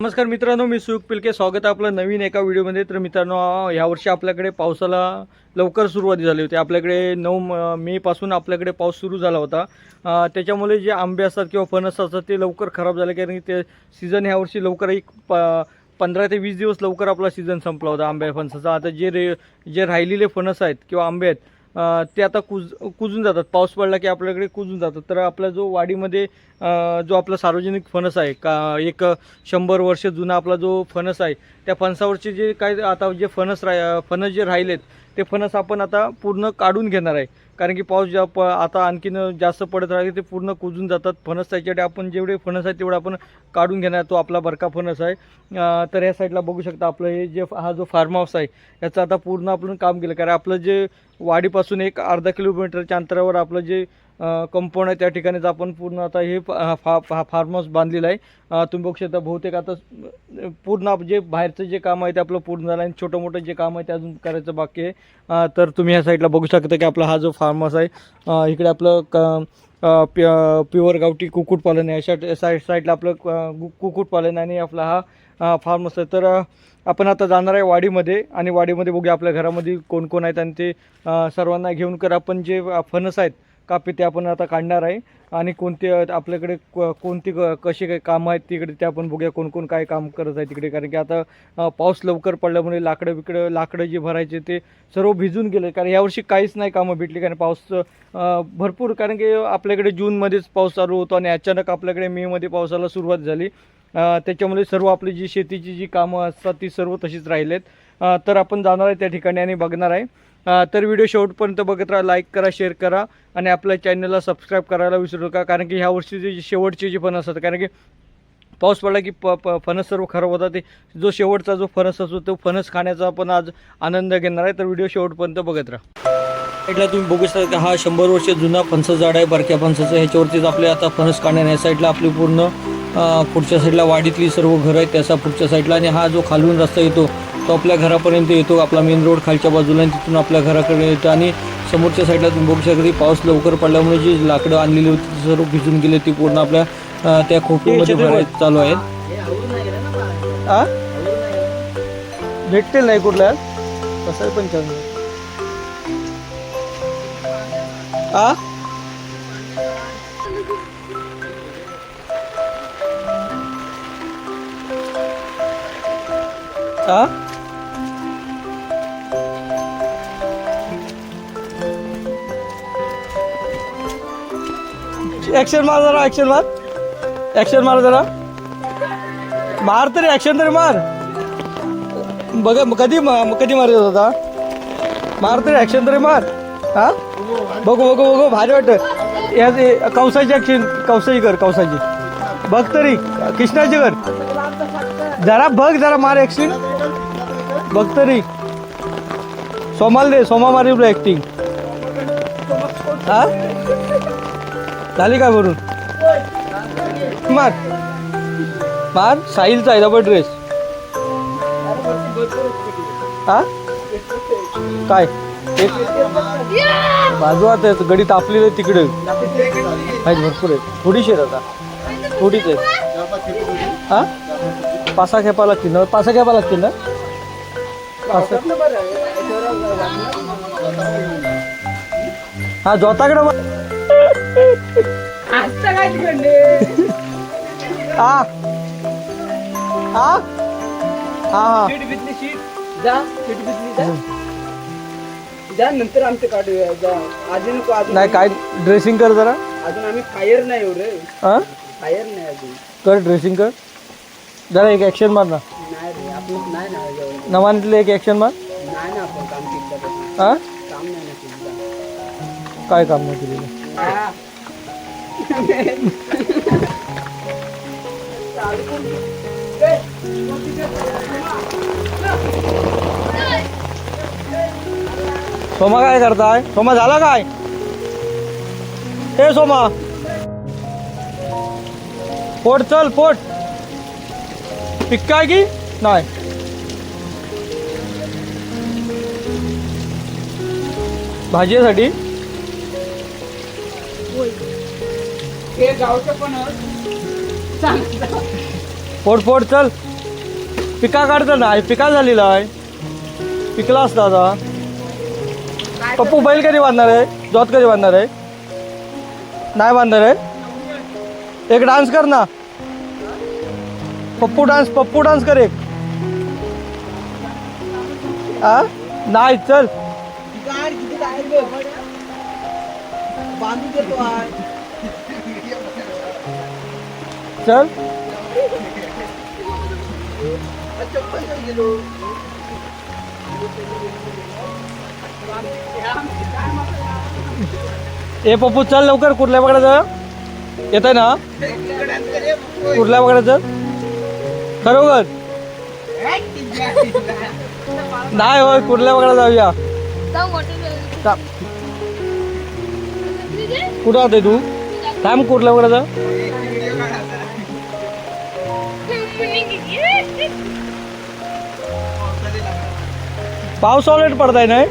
नमस्कार मित्रांनो मी सुयोग पिलके. स्वागत आहे आपलं नवीन एका व्हिडिओमध्ये. तर मित्रांनो यावर्षी आपल्याकडे पावसाला लवकर सुरुवात झाली होती. आपल्याकडे नऊ म- मेपासून आपल्याकडे पाऊस सुरू झाला होता. त्याच्यामुळे जे आंबे असतात किंवा फणस असतात ते लवकर खराब झाले कारण की ते सीझन ह्यावर्षी लवकर एक प पंधरा ते वीस दिवस लवकर आपला सीझन संपला होता आंब्या फणसाचा. आता जे रे जे राहिलेले फणस आहेत किंवा आंबे आहेत ते आता कुज कुजून जातात. पाऊस पडला की आपल्याकडे कुजून जातात. तर आपला जो वाडीमध्ये जो आपला सार्वजनिक फणस आहे का एक शंभर वर्ष जुना आपला जो फणस आहे त्या फणसावरचे जे काय आता जे फणस रा फणस जे राहिलेत ते फणस आपण आता पूर्ण काढून घेणार आहे. कारण की पाऊस ज्या प आता आणखीन जास्त पडत राहिले ते पूर्ण कुजून जातात. फणस त्याच्यासाठी आपण जेवढे फणस आहेत तेवढं आपण काढून घेणार. तो आपला बरका फणस आहे. तर या साईडला बघू शकता आपलं हे जे हा जो फार्म हाऊस आहे याचं आता पूर्ण आपण काम केलं. कारण आपलं जे वाडीपासून एक अर्धा किलोमीटरच्या अंतरावर आपलं जे कंपाऊंड आहे त्या ठिकाणीच आपण पूर्ण आता हे फा फा फा- फार्म हाऊस बांधलेलं आहे. तुम्ही बघू शकता बहुतेक आता पूर्ण जे बाहेरचं जे काम आहे ते आपलं पूर्ण झालं आणि छोटं मोठं जे काम आहे ते अजून करायचं बाकी आहे. तर तुम्ही ह्या साईडला बघू शकता की आपला हा जो फार्म हाऊस आहे इकडे आपलं क प्य प्युअर गावठी कुक्कुटपालन आहे. अशा साईड साईडला आपलं अं, कुक्कुटपालन आणि आपला हा फार्म आहे. तर आपण आता जाणार आहे वाडीमध्ये आणि वाडीमध्ये बघूया आपल्या घरामध्ये कोण कोण आहेत आणि ते सर्वांना घेऊन कर. आपण जे फणस आहेत कापे ते आपण आता काढणार आहे. आणि कोणते आपल्याकडे को- कोणती क- कशी काय कामं आहेत तिकडे ते आपण बघूया कोण कोण काय काम करत आहे तिकडे. कारण की आता पाऊस लवकर पडल्यामुळे लाकडं बिकडं लाकडं जे भरायचे ते सर्व भिजून गेले. कारण यावर्षी काहीच नाही कामं भेटली. कारण पाऊस भरपूर. कारण की आपल्याकडे जूनमध्येच पाऊस चालू होतो आणि अचानक आपल्याकडे मेमध्ये पावसाला सुरुवात झाली. त्याच्यामुळे सर्व आपली जी शेतीची जी कामं असतात ती सर्व तशीच राहिलेत. तर आपण जाणार आहे त्या ठिकाणी आणि बघणार आहे. तर व्हिडिओ शेवटपर्यंत बघत राहा लाईक करा शेअर करा आणि आपल्या चॅनलला सबस्क्राईब करायला विसरू नका. कारण की ह्या वर्षीचे जे शेवटचे जे फणस असतात कारण की पाऊस पडला की प प फणस सर्व खराब होतात. ते जो शेवटचा जो फणस असतो तो फणस खाण्याचा आपण आज आनंद घेणार आहे. तर व्हिडिओ शेवटपर्यंत बघत राहा. साईडला तुम्ही बघू शकता की हा शंभर वर्ष जुना फणस झाड आहे. बारक्या फणसाचं. ह्याच्यावरतीच आपले आता फणस काढणार या साईडला आपली पूर्ण पुढच्या साईडला वाडीतली सर्व घरं आहेत त्याचा पुढच्या साईडला आणि हा जो खालून रस्ता येतो तो आपल्या घरापर्यंत येतो आपला मेन रोड खालच्या बाजूला आणि तिथून आपल्या घराकडे येतो आणि समोरच्या साईडला तुम्ही बघू शकता की पाऊस लवकर पडल्यामुळे जी लाकडं आणलेली होती ती सर्व भिजून गेले ती पूर्ण आपल्या त्या खोपीमध्ये भरायला चालू आहेत आ? भेटतील नाही कुठल्या? कसं पण आ? हा ऍक्शन मार जरा ऍक्शन मार. ऍक्शन मार जरा. मार तरी ऍक्शन तरी मार. बघा मग कधी मा- कधी मारत होता मार तरी ऍक्शन तरी मार. हा? बघू बघू बघू. भारी वाटत. या कवसाची ऍक्शन कवसाची कर कवसाची बघ तरी. कृष्णाची कर. जरा बघ जरा मार ऍक्टिंग बघ तरी. सोमाल दे सोमा मारी तुला ऍक्टिंग हा? झाली काय भरून मार. मार. साहिलचा आहे डबल ड्रेस हा? काय? एक बाजू आता गडी तापलेली आहे तिकडे. आहेत भरपूर आहे थोडीशी आता. थोडीच आहे हा? पासा खेपा लागतील ना पासा खेपा लागतील ना पासा हा जोताकडे. हा हा. जा नंतर आमचं काढूया जा. अजून नको अजून नाही काय ड्रेसिंग कर जरा. अजून आम्ही फायर नाही एवढं. हा फायर नाही अजून. कर ड्रेसिंग कर. जरा एक ॲक्शन मार ना. नाही रे आपण नाही ना एवढं नवानीतले एक ॲक्शन मार. नाही ना आपण काम केलं हा? काम नाही ना केलं काय काम नाही केलेलं? हा. सोमा काय करताय? सोमा झाला काय? हे सोमा. पोट चल पोट. पिक्काय की? नाही. भाजीसाठी? गावचं पण चांगलं. पोट पोट चल. पिका काढतं नाही पिका झालेला आहे. पिकला असता आता. पप्पू बैल कधी बांधणार आहे? जोत कधी बांधणार आहे? नाही बांधणार आहे? एक डान्स कर ना. पप्पू डान्स पप्पू डान्स कर एक. आ? नाही चल. चल. ए पप्पू चल लवकर कुर्ल्या बघायचं येत आहे ना कुर्ल्या बघायचं खरोखर? नाही होय कुर्ल्या वगैरे जाऊया? चा- कुठं राहते तू? थांब कुर्ल्या वगैरे पाऊस ऑलरेडी पडताय नाही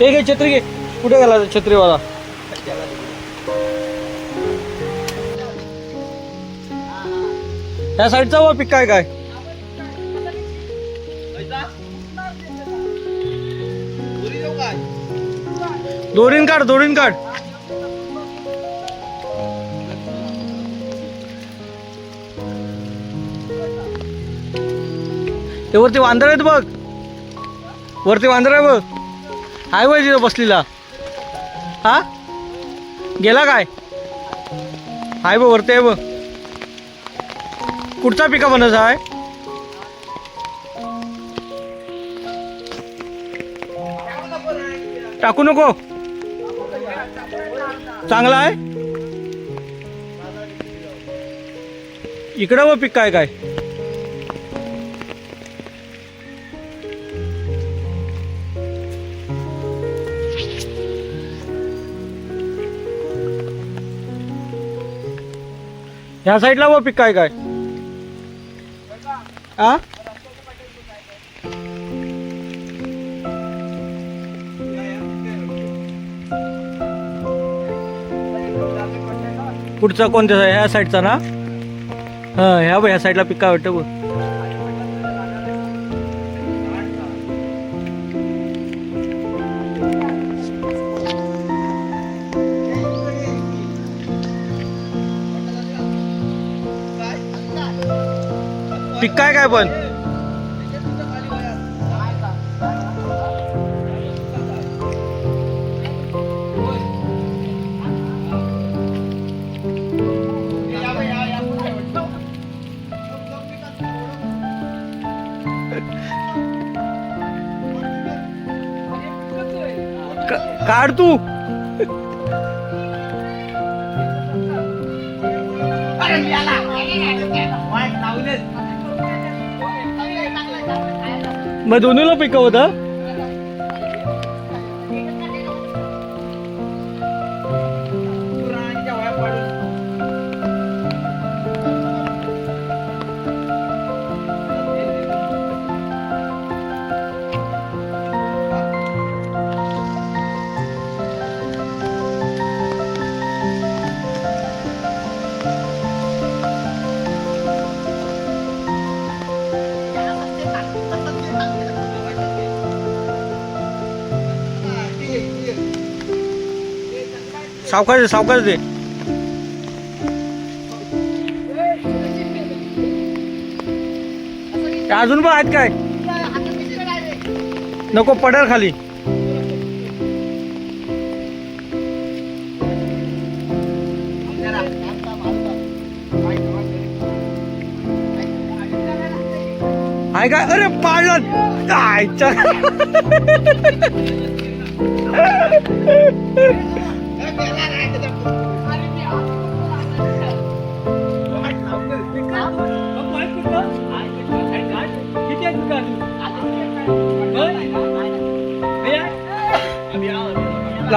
ते घे छत्री घे. कुठे गेला छत्रीवाला? त्या साईडचा व पीक काय काय? दोरीन काढ दोरीन काढ. ते वरती वांदर आहेत बघ. वरती वांदर आहे बघ. आहे वय तिथं बसलेला. हा? गेला काय? आहे बघ वरती आहे बघ. कुठचा पिका बनवायचा आहे टाकू नको. चांगला आहे? इकडं व पीक काय काय? ह्या साईडला व पीक काय काय? आ पुढचा कोणत्या ह्या साईडचा ना? हा ह्या ह्या साईडला पिका वाटतं. बघ पीक काय काय पण? का- काढ तू. मग दोन्हीला पिकवतं सावकाश दे सावकाश दे. अजून पण आहेत काय? नको पडेल खाली. आहे काय? अरे पाडलं आयच्या.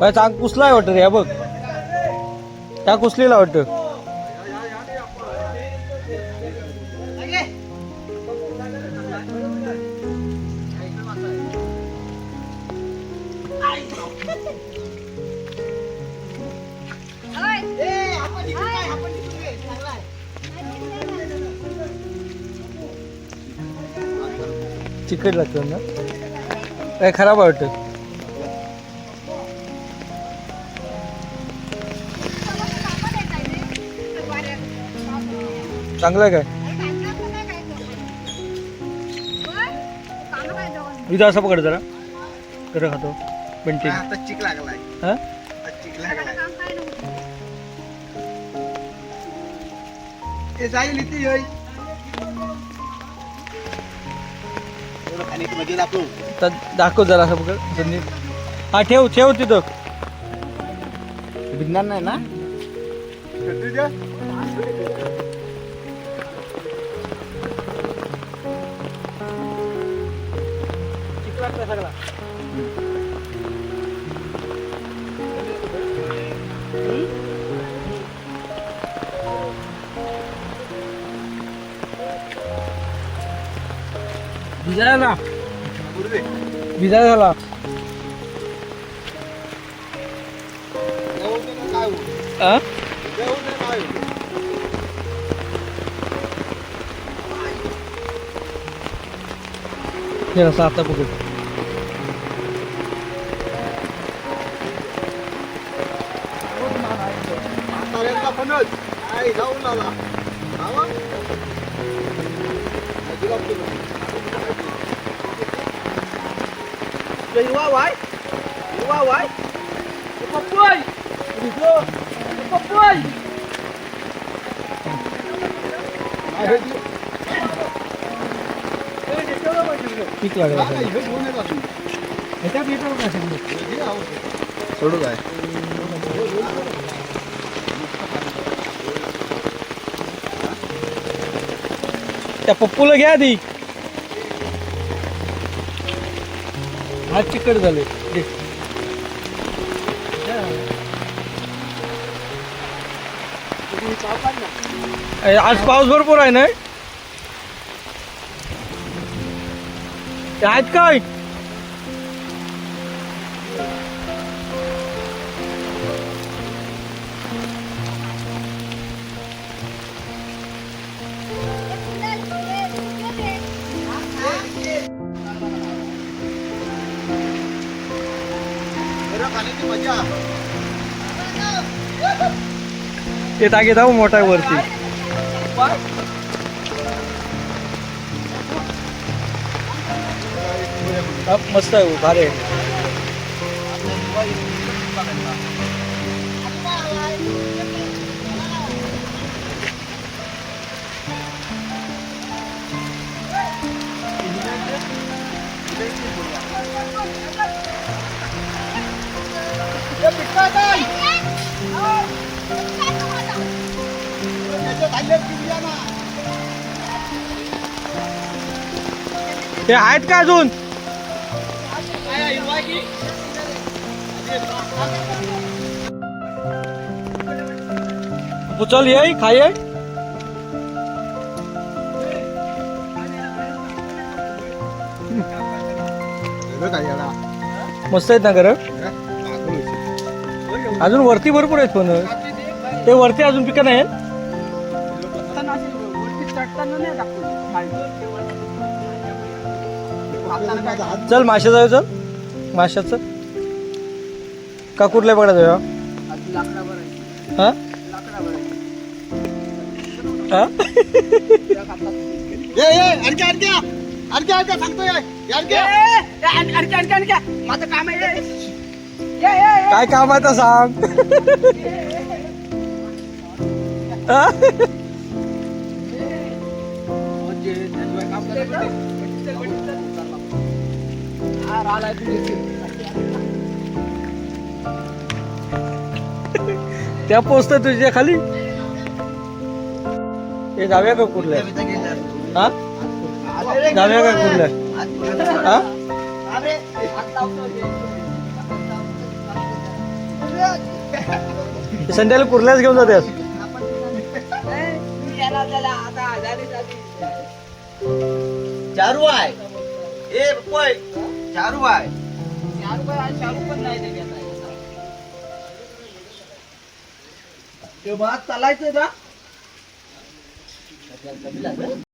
काय चांग कुसलाय वाटत रे या बघ. त्या कुसलेला वाटतं. चिकट लागतं ना. काय खराब वाटतं. चांगलं आहे काय? इथं असं पकड जरा. खरं खातो. पेंटिंग आता चिक लागलाय. हा? आता चिक लागलाय. ते जाईल इथे येई एवढं खाली मध्ये दाखवू. तर दाखव जरा असं पकड. संदीप हा ठेव ठेव तिथं. भिजणार नाही ना? भिजायला ना भिजायला झाला काय होऊ हा जाऊ अजिबात करू नका. ते युवा वाय युवा वाय पप्पय पप्पय पीक लागला सोडू काय त्या पप्पूला घ्या आधी? हात चिकट झाले. आज पाऊस भरपूर आहे ना आहेत काय? ते टाके जाऊ मोठा आहे वरती मस्त आहे हो, भारी आहे. ते आहेत का अजून? चल ये खाये मस्त आहेत ना घर? अजून वरती भरपूर आहेत पण. ते वरती अजून पिकं नाही चल माशा जाऊ चल. माशाचं का कुठल्या पकडा जाऊया हा? हा? सांगतोय. आणखी माझं काम आहे. काय काम आहे तर सांग? त्या पोचत तुझ्या खाली? हे जाव्या का कुठल्या? हा? जाव्या का कुठल्या? हा? संध्याला कुर्ल्याच घेऊन जातेस चारू आहे ए पै चारू आहे ते भात चालायचं का?